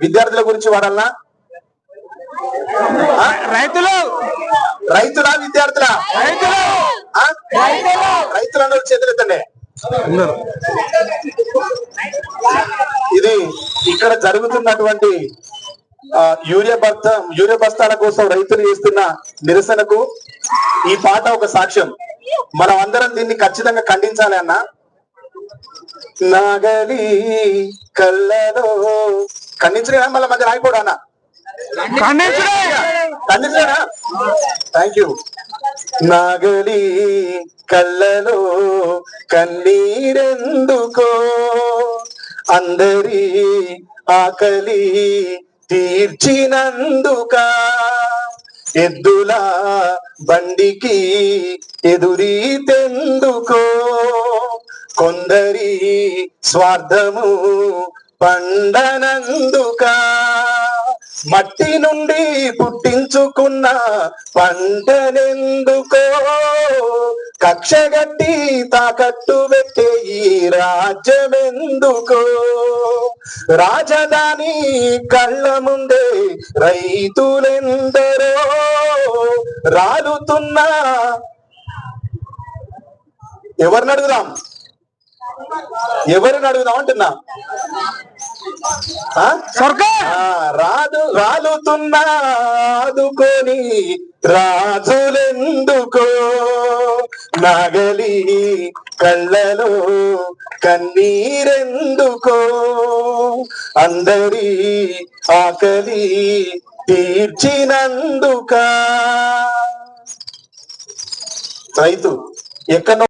విద్యార్థుల గురించి వాడాలనా? రైతులు! రైతులా విద్యార్థులా? రైతులు! ఆ? రైతులందరూ చేతులు ఎత్తండి ఇది ఇక్కడ జరుగుతున్నటువంటి యూరియా బస్త యూరియా బస్తాల కోసం రైతులు చేస్తున్న నిరసనకు ఈ పాట ఒక సాక్ష్యం. మనం అందరం దీన్ని ఖచ్చితంగా ఖండించాలి అన్న. నాగలి కళ్ళలో ఖండించలేనా? మళ్ళీ మధ్య రాయిపోడు అన్న? ఖండించుడే థ్యాంక్ యూ నాగలి కళ్ళలో కన్నీరెందుకో? అందరి ఆకలి తీర్చినందుక? ఎద్దుల బండికి ఎదురీతెందుకో? కొందరి స్వార్థము పండనందుక. మట్టి నుండి పుట్టించుకున్న పంటనెందుకో. కక్షగట్టి తాకట్టు పెట్టే ఈ రాజ్యమెందుకో. రాజధాని కళ్ళ ముందే రైతులెందరో. రాలుతున్నా ఎవరిని అడుగుదాం? ఎవరిని అడుగుదాం అంటున్నా? సర్కార్! రాదు రాలుతున్నా ఆదుకొని రాజులెందుకో? నగలి కళ్ళలో కన్నీరెందుకో? అందరి ఆకలి తీర్చినందుక? రైతు ఎక్కడో